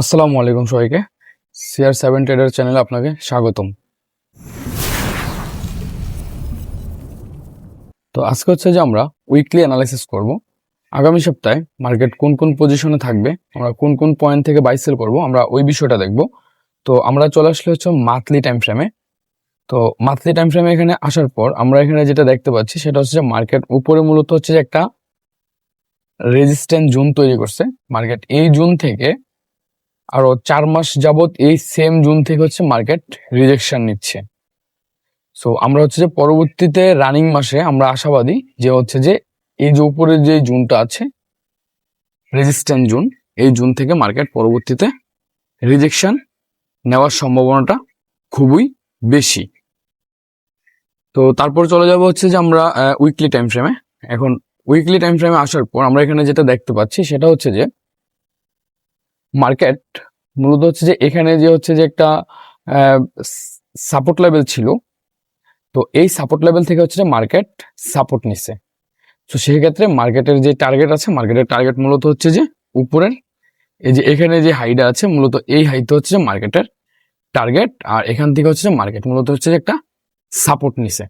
আসসালামু আলাইকুম সবাইকে। সিআর সেভেন ট্রেডার চ্যানেলে আপনাকে স্বাগতম। তো আজকে হচ্ছে যে আমরা উইকলি অ্যানালাইসিস করব। আগামী সপ্তাহে মার্কেট কোন কোন পজিশনে থাকবে, আমরা কোন কোন পয়েন্ট থেকে বাই সেল করব, আমরা ওই বিষয়টা দেখব। তো আমরা চলে আসলে হচ্ছে মান্থলি টাইম ফ্রেমে তো মান্থলি টাইম ফ্রেমে এখানে আসার পর আমরা এখানে যেটা দেখতে পাচ্ছি, সেটা হচ্ছে যে মার্কেট উপরে মূলত হচ্ছে যে একটা রেজিস্ট্যান্ট জোন তৈরি করছে। মার্কেট এই জুন থেকে আরও চার মাস যাবত এই সেম জুন থেকে হচ্ছে মার্কেট রিজেকশন নিচ্ছে। সো আমরা হচ্ছে যে পরবর্তীতে রানিং মাসে আমরা আশাবাদী যে হচ্ছে যে এই যে উপরে যে জুনটা আছে রেজিস্ট্যান্ট জুন, এই জুন থেকে মার্কেট পরবর্তীতে রিজেকশন নেওয়ার সম্ভাবনাটা খুবই বেশি। তো তারপর চলে যাব হচ্ছে যে আমরা উইকলি টাইম ফ্রেমে এখন উইকলি টাইম ফ্রেমে আসার পর আমরা এখানে যেটা দেখতে পাচ্ছি সেটা হচ্ছে যে মার্কেট মূলত হচ্ছে যে এখানে যে হচ্ছে যে একটা সাপোর্ট লেভেল ছিল। তো এই সাপোর্ট লেভেল থেকে হচ্ছে যে মার্কেট সাপোর্ট নিছে। তো সেই ক্ষেত্রে মার্কেটের যে টার্গেট আছে মার্কেটের টার্গেট মূলত হচ্ছে যে উপরের। এই যে এখানে যে হাইটা আছে, মূলত এই হাইতে হচ্ছে যে মার্কেটের টার্গেট আর এখান থেকে হচ্ছে যে মার্কেট মূলত হচ্ছে যে একটা সাপোর্ট নিছে।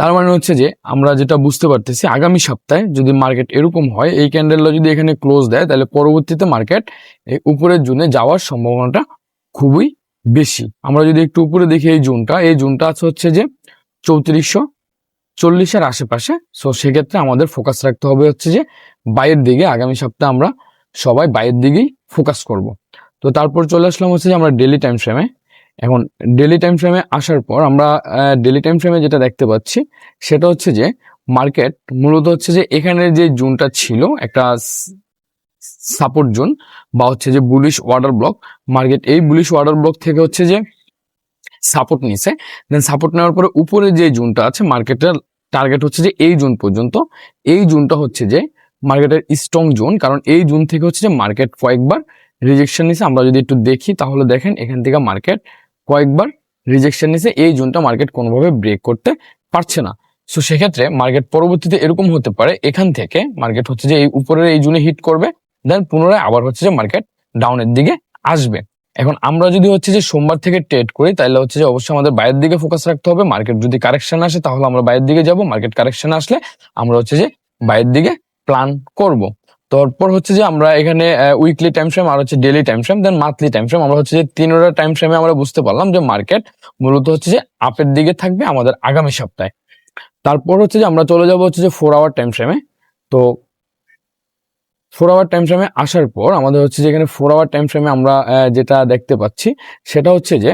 তার মানে হচ্ছে যে আমরা যেটা বুঝতে পারতেছি, আগামী সপ্তাহে যদি মার্কেট এরকম হয়, এই ক্যান্ডেলটা যদি এখানে ক্লোজ দেয়, তাহলে পরবর্তীতে মার্কেট এই উপরের জুনে যাওয়ার সম্ভাবনাটা খুবই বেশি। আমরা যদি একটু উপরে দেখি এই জুনটা এই জুনটা আছে হচ্ছে যে চৌত্রিশশো চল্লিশের আশেপাশে। সো সেক্ষেত্রে আমাদের ফোকাস রাখতে হবে হচ্ছে যে বাইরের দিকে। আগামী সপ্তাহে আমরা সবাই বাইরের দিকেই ফোকাস করব। তো তারপর চলে আসলাম হচ্ছে যে আমরা ডেলি টাইম ফ্রেমে এখন ডেলি টাইম ফ্রেমে আসার পর আমরা ডেলি টাইম ফ্রেমে যেটা দেখতে পাচ্ছি, সেটা হচ্ছে যে মার্কেট মূলত হচ্ছে যে এখানে যে জুনটা ছিল, একটা সাপোর্ট জোন বা হচ্ছে যে বুলিশ ওয়াটার ব্লক মার্কেট এই বুলিশ ওয়াটার ব্লক থেকে হচ্ছে যে সাপোর্ট নিছে। দেন সাপোর্ট নেওয়ার পরে উপরে যে জুনটা আছে মার্কেটের টার্গেট হচ্ছে যে এই জুন পর্যন্ত। এই জুনটা হচ্ছে যে মার্কেটের স্ট্রং জোন, কারণ এই জুন থেকে হচ্ছে যে মার্কেট কয়েকবার রিজেকশন নিছে। আমরা যদি একটু দেখি, তাহলে দেখেন এখান থেকে মার্কেট কয়েকবার রিজেকশন নিছে, এই জোনটা মার্কেট কোনোভাবে ব্রেক করতে পারছে না। সো সেক্ষেত্রে মার্কেট পরবর্তীতে এরকম হতে পারে, এখান থেকে মার্কেট হচ্ছে যে এই উপরের এই জুনে হিট করবে দেন পুনরায় আবার হচ্ছে যে মার্কেট ডাউনের দিকে আসবে। এখন আমরা যদি হচ্ছে যে সোমবার থেকে ট্রেড করি, তাহলে হচ্ছে যে অবশ্যই আমাদের বাইরের দিকে ফোকাস রাখতে হবে। মার্কেট যদি কারেকশন আসে, তাহলে আমরা বাইরের দিকে যাব। মার্কেট কারেকশন আসলে আমরা হচ্ছে যে বাইরের দিকে প্ল্যান করব। তারপর হচ্ছে যে আমরা এখানে উইকলি টাইম ফ্রেম আর হচ্ছে daily time frame then monthly time frame আমরা হচ্ছে যে তিনটা টাইম ফ্রেমে আমরা বুঝতে পারলাম যে মার্কেট মূলত হচ্ছে যে আপের দিকে থাকবে আমাদের আগামী সপ্তাহে। তারপর হচ্ছে যে আমরা চলে যাব হচ্ছে যে ফোর আওয়ার টাইম ফ্রেমে তো ফোর আওয়ার টাইম ফ্রেমে আসার পর আমাদের হচ্ছে যে এখানে ফোর আওয়ার টাইম ফ্রেমে আমরা যেটা দেখতে পাচ্ছি, সেটা হচ্ছে যে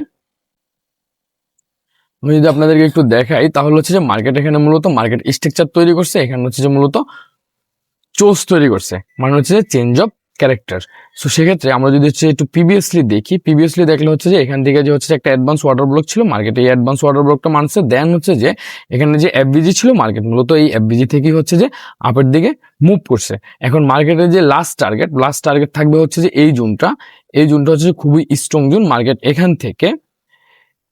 আমি যদি আপনাদেরকে একটু দেখাই, তাহলে হচ্ছে যে মার্কেট এখানে মূলত মার্কেট স্ট্রাকচার তৈরি করছে। এখানে হচ্ছে যে মূলত চোস তৈরি করছে। মানে হচ্ছে যে চেঞ্জ অফ ক্যারেক্টার সো সেক্ষেত্রে আমরা যদি হচ্ছে একটু প্রিভিয়াসলি দেখি প্রিভিয়াসলি দেখলে হচ্ছে যে এখান থেকে যে হচ্ছে একটা অ্যাডভান্স ওয়াটার ব্লক ছিল মার্কেটে এই অ্যাডভান্স ওয়াটার ব্লকটা মানছে দেন হচ্ছে যে এখানে যে এফবিজি ছিল মার্কেট মূলত এই এফবিজি থেকেই হচ্ছে যে আপের দিকে মুভ করছে। এখন মার্কেটের যে লাস্ট টার্গেট লাস্ট টার্গেট থাকবে হচ্ছে যে এই জুনটা এই জুনটা হচ্ছে খুবই স্ট্রং জুন মার্কেট এখান থেকে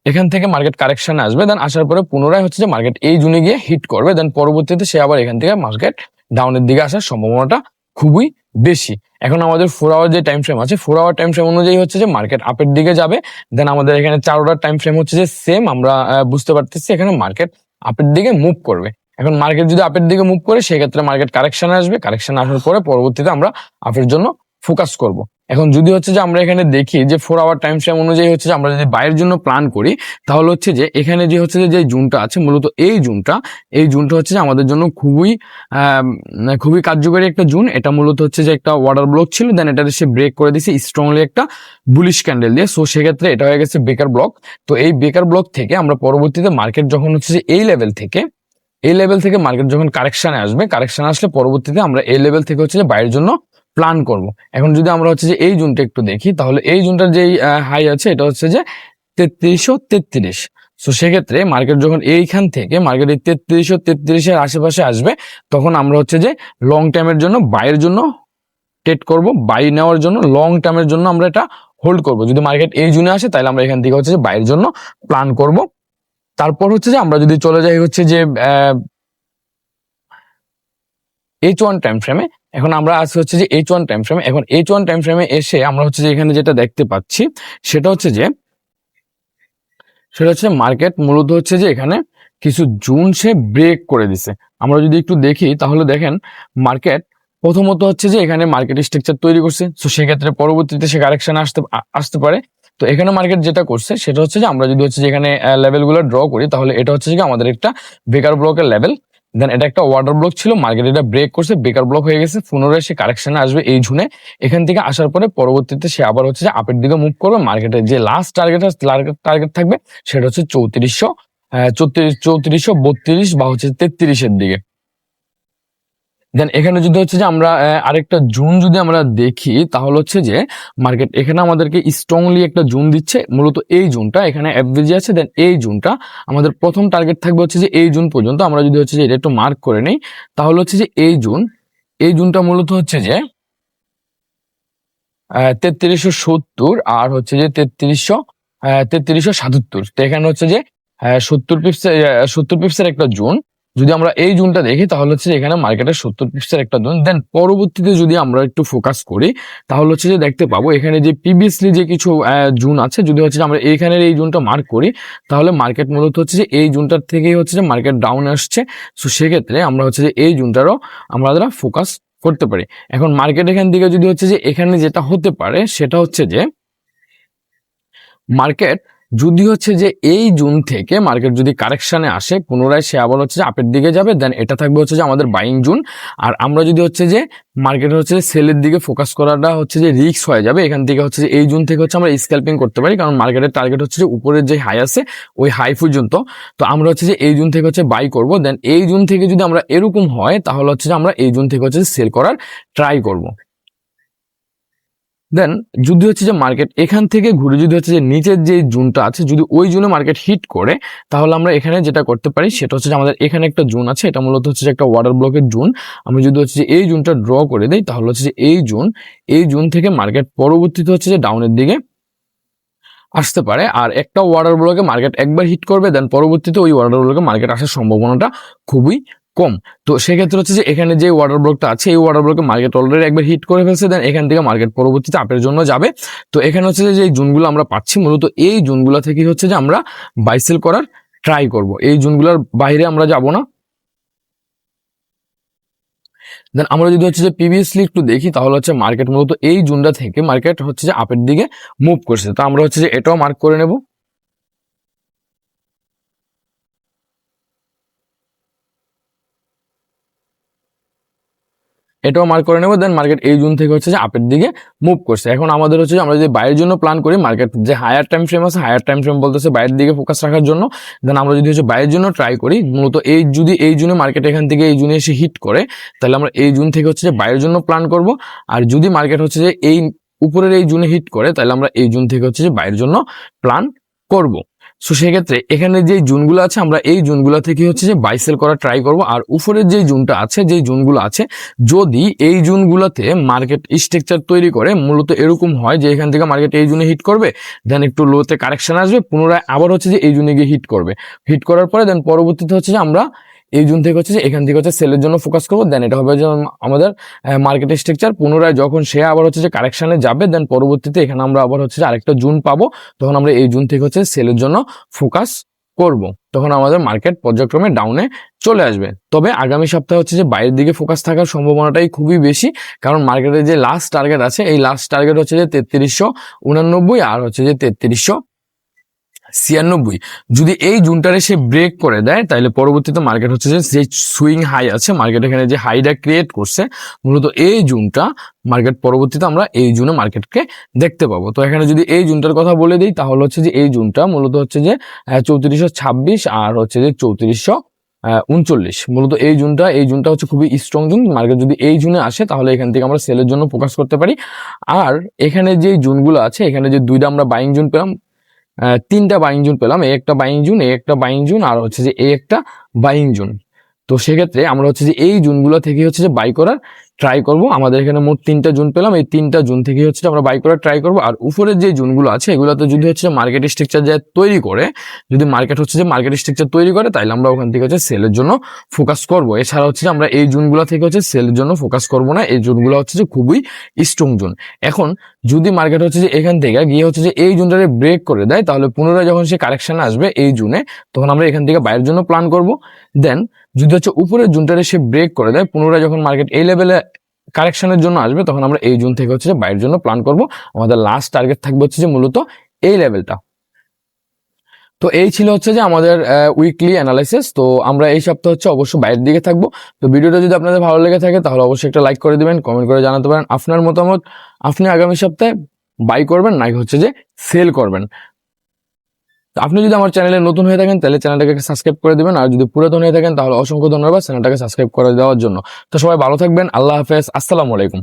এখান থেকে মার্কেট কারেকশনে আসবে দেন আসার পরে পুনরায় হচ্ছে যে মার্কেট এই জুনে গিয়ে হিট করবে দেন পরবর্তীতে সে আবার এখান থেকে মার্কেট ডাউনের দিকে আসার সম্ভাবনাটা খুবই বেশি। এখন আমাদের ফোর আওয়ার যে টাইম ফ্রেম আছে ফোর আওয়ার টাইম ফ্রেম অনুযায়ী হচ্ছে যে মার্কেট আপের দিকে যাবে দেন আমাদের এখানে চার আওয়ার টাইম ফ্রেম হচ্ছে যে সেম আমরা বুঝতে পারতেছি এখানে মার্কেট আপের দিকে মুভ করবে। এখন মার্কেট যদি আপের দিকে মুভ করে, সেক্ষেত্রে মার্কেট কারেকশন আসবে কারেকশন আসার পরে পরবর্তীতে আমরা আপের জন্য ফোকাস করব। এখন যদি হচ্ছে যে আমরা এখানে দেখি যে ফোর আওয়ার টাইম ফ্রেম অনুযায়ী হচ্ছে যে আমরা যদি বাইরের জন্য প্ল্যান করি তাহলে হচ্ছে যে এখানে যে হচ্ছে যে জুনটা আছে মূলত এই জুনটা এই জুনটা হচ্ছে যে আমাদের জন্য খুবই আহ, খুবই কার্যকরী একটা জুন এটা মূলত হচ্ছে যে একটা ওয়াটার ব্লক ছিল দেন এটা সে ব্রেক করে দিয়েছে স্ট্রংলি একটা বুলিশ ক্যান্ডেল দিয়ে। সো সেক্ষেত্রে এটা হয়ে গেছে বেকার ব্লক তো এই বেকার ব্লক থেকে আমরা পরবর্তীতে মার্কেট যখন হচ্ছে যে এই লেভেল থেকে এই লেভেল থেকে মার্কেট যখন কারেকশানে আসবে কারেকশন আসলে পরবর্তীতে আমরা এই লেভেল থেকে হচ্ছে যে বাইরের জন্য প্ল্যান করব। এখন যদি আমরা হচ্ছে যে এই জুনটা একটু দেখি, তাহলে এই জুনটার যেই হাই আছে, এটা হচ্ছে যে তেত্রিশশো তেত্রিশ। সো সেক্ষেত্রে মার্কেট যখন এইখান থেকে মার্কেট এই তেত্রিশশো তেত্রিশের আশেপাশে আসবে, তখন আমরা হচ্ছে যে লং টাইমের জন্য বাইয়ের জন্য ট্রেড করব। বাই নেওয়ার জন্য লং টার্মের জন্য আমরা এটা হোল্ড করব। যদি মার্কেট এই জুনে আসে, তাহলে আমরা এখান থেকে হচ্ছে যে বাইরের জন্য প্ল্যান করব। তারপর হচ্ছে যে আমরা যদি চলে যাই হচ্ছে যে এইচ ওয়ান টাইম ফ্রেমে এখন আমরা আছি হচ্ছে যে এইচ ওয়ান টাইম ফ্রেমে এখন এইচ ওয়ান টাইম ফ্রেমে এসে আমরা হচ্ছে যে এখানে যেটা দেখতে পাচ্ছি, সেটা হচ্ছে যে, সেটা হচ্ছে মার্কেট মূলত হচ্ছে যে এখানে কিছু জুন সে ব্রেক করে দিছে। আমরা যদি একটু দেখি, তাহলে দেখেন মার্কেট প্রথমত হচ্ছে যে এখানে মার্কেট স্ট্রাকচার তৈরি করছে। তো সেক্ষেত্রে পরবর্তীতে সে কারেকশন আসতে আসতে পারে। তো এখানে মার্কেট যেটা করছে, সেটা হচ্ছে যে আমরা যদি হচ্ছে যে এখানে লেভেলগুলো ড্র করি, তাহলে এটা হচ্ছে যে আমাদের একটা বেকার ব্লকের লেভেল দেন এটা একটা ওয়াটার ব্লক ছিল মার্কেট এটা ব্রেক করছে, বেকার ব্লক হয়ে গেছে, পুনরায় সে কারেকশনে আসবে এই ঝুনে এখান থেকে আসার পরে পরবর্তীতে সে আবার হচ্ছে যে আপের দিকে মুভ করবে মার্কেটের যে লাস্ট টার্গেট টার্গেট থাকবে, সেটা হচ্ছে চৌত্রিশশো চৌত্রিশ, চৌত্রিশশো বত্রিশ বা হচ্ছে তেত্রিশের দিকে। দেন এখানে যদি হচ্ছে যে আমরা আরেকটা জুন যদি আমরা দেখি, তাহলে হচ্ছে যে মার্কেট এখানে আমাদেরকে স্ট্রংলি একটা জুন দিচ্ছে। মূলত এই জুনটা, এখানে অ্যাভারেজ আছে দেন এই জুনটা। আমাদের প্রথম টার্গেট থাকবে হচ্ছে যে এই জুন পর্যন্ত। আমরা যদি হচ্ছে যে এটা একটু মার্ক করে নেই, তাহলে হচ্ছে যে এই জুন, এই জুনটা মূলত হচ্ছে যে তেত্রিশশো সত্তর আর হচ্ছে যে তেত্রিশশো তেত্রিশশো সাতাত্তর। তো এখানে হচ্ছে যে সত্তর পিপস সত্তর পিপসের একটা জোন। যদি আমরা এই জোনটা দেখি, তাহলে হচ্ছে এখানে মার্কেটের সত্তর পিপসের একটা জোন। দেন পরবর্তীতে যদি আমরা একটু ফোকাস করি, তাহলে হচ্ছে যে দেখতে পাবো এখানে যে প্রিভিয়াসলি যে কিছু জুন আছে, যদি হচ্ছে আমরা এইখানের এই জোনটা মার্ক করি, তাহলে মার্কেট মূলত হচ্ছে যে এই জোনটার থেকেই হচ্ছে যে মার্কেট ডাউন আসছে। সো সেক্ষেত্রে আমরা হচ্ছে যে এই জোনটারও আমরা ফোকাস করতে পারি। এখন মার্কেট এখান থেকে যদি হচ্ছে যে এখানে যেটা হতে পারে, সেটা হচ্ছে যে মার্কেট যদি হচ্ছে যে এই জুন থেকে মার্কেট যদি কারেকশানে আসে পুনরায় সে আবার হচ্ছে যে আপের দিকে যাবে দেন এটা থাকবে হচ্ছে যে আমাদের বাইং জুন আর আমরা যদি হচ্ছে যে মার্কেট হচ্ছে সেলের দিকে ফোকাস করাটা হচ্ছে যে রিক্স হয়ে যাবে এখান থেকে হচ্ছে যে এই জুন থেকে হচ্ছে আমরা স্ক্যাল্পিং করতে পারি কারণ মার্কেটের টার্গেট হচ্ছে যে উপরের যে হাই আছে ওই হাই পর্যন্ত তো আমরা হচ্ছে যে এই জুন থেকে হচ্ছে বাই করব দেন এই জুন থেকে যদি আমরা এরকম হয় তাহলে হচ্ছে যে আমরা এই জুন থেকে হচ্ছে সেল করার ট্রাই করব দেন যদি হচ্ছে যে মার্কেট এখান থেকে ঘুরে যদি হচ্ছে যে নিচের যে জুনটা আছে, যদি ওই জুনে মার্কেট হিট করে, তাহলে আমরা এখানে যেটা করতে পারি, সেটা হচ্ছে যে আমাদের এখানে একটা জুন আছে, এটা মূলত হচ্ছে যে একটা ওয়াটার ব্লকের জুন। আমি যদি হচ্ছে যে এই জুনটা ড্র করে দিই, তাহলে হচ্ছে যে এই জুন এই জুন থেকে মার্কেট পরবর্তীতে হচ্ছে যে ডাউনের দিকে আসতে পারে। আর একটা ওয়াটার ব্লকে মার্কেট একবার হিট করবে দেন পরবর্তীতে ওই ওয়াটার ব্লকে মার্কেট আসার সম্ভাবনাটা খুবই কম। তো সেক্ষেত্রে হচ্ছে যে এখানে যে ওয়াটার ব্লকটা আছে, এই ওয়াটার ব্লকে মার্কেট অলরেডি একবার হিট করে ফেলছে দেন এখান থেকে মার্কেট পরবর্তীতে আপের জন্য যাবে। তো এখানে হচ্ছে যে জুনগুলো আমরা পাচ্ছি, মূলত এই জুনগুলো থেকে হচ্ছে যে আমরা বাইসেল করার ট্রাই করব। এই জুনগুলোর বাইরে আমরা যাব না। দেন আমরা যদি হচ্ছে যে প্রিভিয়াসলি একটু দেখি, তাহলে হচ্ছে মার্কেট মূলত এই জুনটা থেকে মার্কেট হচ্ছে যে আপের দিকে মুভ করছে। তো আমরা হচ্ছে যে এটাও মার্ক করে নেব। এটাও মার্ক করে নেব দেন মার্কেট এই জুন থেকে হচ্ছে যে আপের দিকে মুভ করছে। এখন আমাদের হচ্ছে যে আমরা যদি বাইরের জন্য প্ল্যান করি মার্কেট যে হায়ার টাইম ফ্রেম আছে হায়ার টাইম ফ্রেম বলতেছে বাইরের দিকে ফোকাস রাখার জন্য দেন আমরা যদি হচ্ছে বাইরের জন্য ট্রাই করি, মূলত এই যদি এই জুনে মার্কেট এখান থেকে এই জুনে এসে হিট করে, তাহলে আমরা এই জুন থেকে হচ্ছে যে বাইরের জন্য প্ল্যান করব। আর যদি মার্কেট হচ্ছে যে এই উপরের এই জুনে হিট করে, তাহলে আমরা এই জুন থেকে হচ্ছে যে বাইরের জন্য প্ল্যান করব। সো সেক্ষেত্রে এখানে যে জুনগুলো আছে, আমরা এই জুনগুলো থেকে হচ্ছে যে বাইসেল করা ট্রাই করব। আর উপরের যে জুনটা আছে, যে জুনগুলো আছে, যদি এই জুনগুলোতে মার্কেট স্ট্রাকচার তৈরি করে, মূলত এরকম হয় যে এখান থেকে মার্কেট এই জুনে হিট করবে দেন একটু লোতে কারেকশন আসবে, পুনরায় আবার হচ্ছে যে এই জুনে গিয়ে হিট করবে। হিট করার পরে দেন পরবর্তীতে হচ্ছে যে আমরা এই জুন থেকে হচ্ছে যে এখান থেকে হচ্ছে সেলের জন্য ফোকাস করব দেন এটা হবে যে আমাদের মার্কেটের স্ট্রাকচার পুনরায় যখন সে আবার হচ্ছে যে কারেকশনে যাবে দেন পরবর্তীতে এখানে আমরা আবার হচ্ছে যে আরেকটা জুন পাবো, তখন আমরা এই জুন থেকে হচ্ছে সেলের জন্য ফোকাস করব। তখন আমাদের মার্কেট পর্যায়ক্রমে ডাউনে চলে আসবে। তবে আগামী সপ্তাহে হচ্ছে যে বাইরের দিকে ফোকাস থাকার সম্ভাবনাটাই খুবই বেশি, কারণ মার্কেটের যে লাস্ট টার্গেট আছে, এই লাস্ট টার্গেট হচ্ছে যে তেত্রিশশো উনানব্বই আর হচ্ছে যে তেত্রিশশো ছিয়ানব্বই। যদি এই জুনটারে সে ব্রেক করে দেয় তাহলে পরবর্তীতে মার্কেট হচ্ছে যে যে সুইং হাই আছে মার্কেট এখানে যে হাইটা ক্রিয়েট করছে, মূলত এই জুনটা মার্কেট পরবর্তীতে আমরা এই জুনে মার্কেটকে দেখতে পাবো। তো এখানে যদি এই জুনটার কথা বলে দিই, তাহলে হচ্ছে যে এই জুনটা মূলত হচ্ছে যে চৌত্রিশশো ছাব্বিশ আর হচ্ছে যে চৌত্রিশশো উনচল্লিশ। মূলত এই জুনটা এই জুনটা হচ্ছে খুবই স্ট্রং জুন। মার্কেট যদি এই জুনে আসে, তাহলে এখান থেকে আমরা সেলের জন্য ফোকাস করতে পারি। আর এখানে যে জুনগুলো আছে, এখানে যে দুইটা আমরা বাইং জুন পেলাম তিনটা বাইং জুন পেলাম এ একটা বাইং জুন এ একটা বাইং জুন আর হচ্ছে যে এ একটা বাইং জুন তো সেক্ষেত্রে আমরা হচ্ছে যে এই জুনগুলো থেকে হচ্ছে যে বাই করার ট্রাই করব। আমাদের এখানে মোট তিনটা জুন পেলাম। এই তিনটা জুন থেকে হচ্ছে আমরা বাই করার ট্রাই করব। আর উপরের যে জুনগুলো আছে, এগুলোতে যদি হচ্ছে মার্কেট স্ট্রাকচার যা তৈরি করে, যদি মার্কেট হচ্ছে যে মার্কেট স্ট্রাকচার তৈরি করে তাহলে আমরা ওখান থেকে হচ্ছে সেলের জন্য ফোকাস করব। এছাড়া হচ্ছে আমরা এই জুনগুলো থেকে হচ্ছে সেলের জন্য ফোকাস করব না। এই জুনগুলো হচ্ছে যে খুবই স্ট্রং জুন। এখন যদি মার্কেট হচ্ছে যে এখান থেকে গিয়ে হচ্ছে যে এই জুনটারে ব্রেক করে দেয়, তাহলে পুনরায় যখন সে কারেকশন আসবে এই জুনে, তখন আমরা এখান থেকে বাইরের জন্য প্ল্যান করব। দেন যদি হচ্ছে উপরের জুনটারে সে ব্রেক করে দেয়, পুনরায় যখন মার্কেট এই লেভেলে কারেকশনের জন্য আসবে, তখন আমরা এই জুন থেকে হচ্ছে যে বাইরের জন্য প্ল্যান করব। আমাদের লাস্ট টার্গেট থাকবে হচ্ছে যে মূলত এই লেভেলটা তো এই ছিল হচ্ছে যে আমাদের উইকলি অ্যানালাইসিস তো আমরা এই সপ্তাহ হচ্ছে অবশ্যই বাইরের দিকে থাকব। তো ভিডিওটা যদি আপনাদের ভালো লেগে থাকে, তাহলে অবশ্যই একটা লাইক করে দিবেন কমেন্ট করে জানাতে পারেন। আপনার মতামত আপনি আগামী সপ্তাহে বাই করবেন নাই হচ্ছে যে সেল করবেন? আপনি যদি আমার চ্যানেলে নতুন হয়ে থাকেন, তাহলে চ্যানেলটাকে সাবস্ক্রাইব করে দেবেন। আর যদি পুরাতন হয়ে থাকেন, তাহলে অসংখ্য ধন্যবাদ চ্যানেলটাকে সাবস্ক্রাইব করে দেওয়ার জন্য। তো সবাই ভালো থাকবেন, আল্লাহ হাফেজ, আসসালামু আলাইকুম।